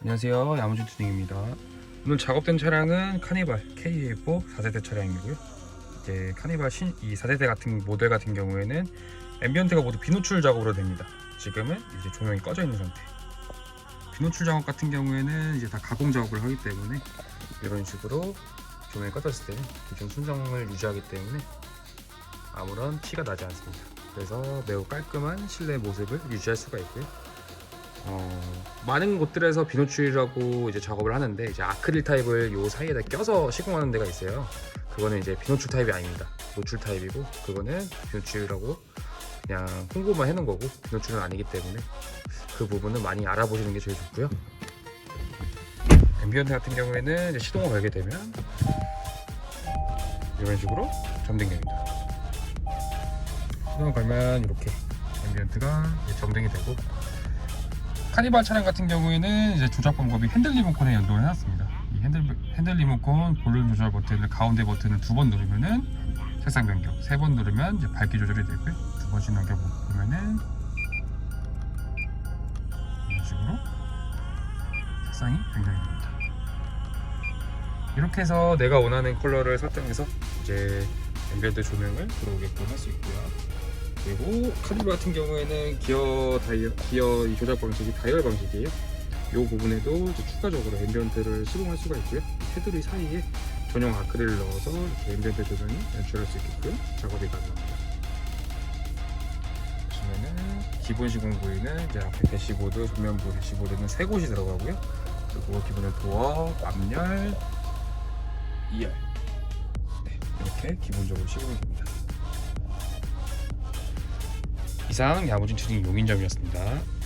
안녕하세요. 야무진 튜닝입니다. 오늘 작업된 차량은 카니발 KA4 4세대 차량이고요. 이제 카니발 신, 이 4세대 같은 모델 같은 경우에는 앰비언트가 모두 비노출 작업으로 됩니다. 지금은 이제 조명이 꺼져 있는 상태. 비노출 작업 같은 경우에는 이제 다 가공 작업을 하기 때문에 이런 식으로 조명이 꺼졌을 때는 기존 순정을 유지하기 때문에 아무런 티가 나지 않습니다. 그래서 매우 깔끔한 실내 모습을 유지할 수가 있고요 어, 많은 곳들에서 비노출이라고 이제 작업을 하는데 이제 아크릴 타입을 요 사이에다 껴서 시공하는 데가 있어요. 그거는 이제 비노출 타입이 아닙니다. 노출 타입이고 그거는 비노출이라고 그냥 홍보만 해놓은 거고 비노출은 아니기 때문에 그 부분은 많이 알아보시는 게 제일 좋고요. 앰비언트 같은 경우에는 이제 시동을 걸게 되면 이런 식으로 점등이 됩니다. 시동을 걸면 이렇게 앰비언트가 점등이 되고 카니발 차량 같은 경우에는 이제 조작 방법이 핸들 리모컨에 연동을 해놨습니다. 이 핸들 핸들 리모컨 볼륨 조절 버튼을 가운데 버튼을 두 번 누르면은 색상 변경, 세 번 누르면 이제 밝기 조절이 되고요. 두 번씩 넘겨 보면은 이런 식으로 색상이 변경이 됩니다. 이렇게 해서 내가 원하는 컬러를 설정해서 이제 앰비언트 조명을 들어오게끔 할 수 있고요. 그리고 카니발 같은 경우에는 기어 다이어 기어 이 조작 방식이 다이얼 방식이에요. 이 부분에도 추가적으로 앰비언트를 시공할 수가 있고요. 테두리 사이에 전용 아크릴을 넣어서 이렇게 앰비언트 조명이 연출할 수 있게끔 작업이 가능합니다. 보시면은 기본 시공 부위는 이제 앞에 대시보드, 전면부 대시보드는 세 곳이 들어가고요. 그리고 기본의 도어, 앞열, 2열 네, 이렇게 기본적으로 시공이 됩니다. 이상 야무진 튜닝 용인점이었습니다.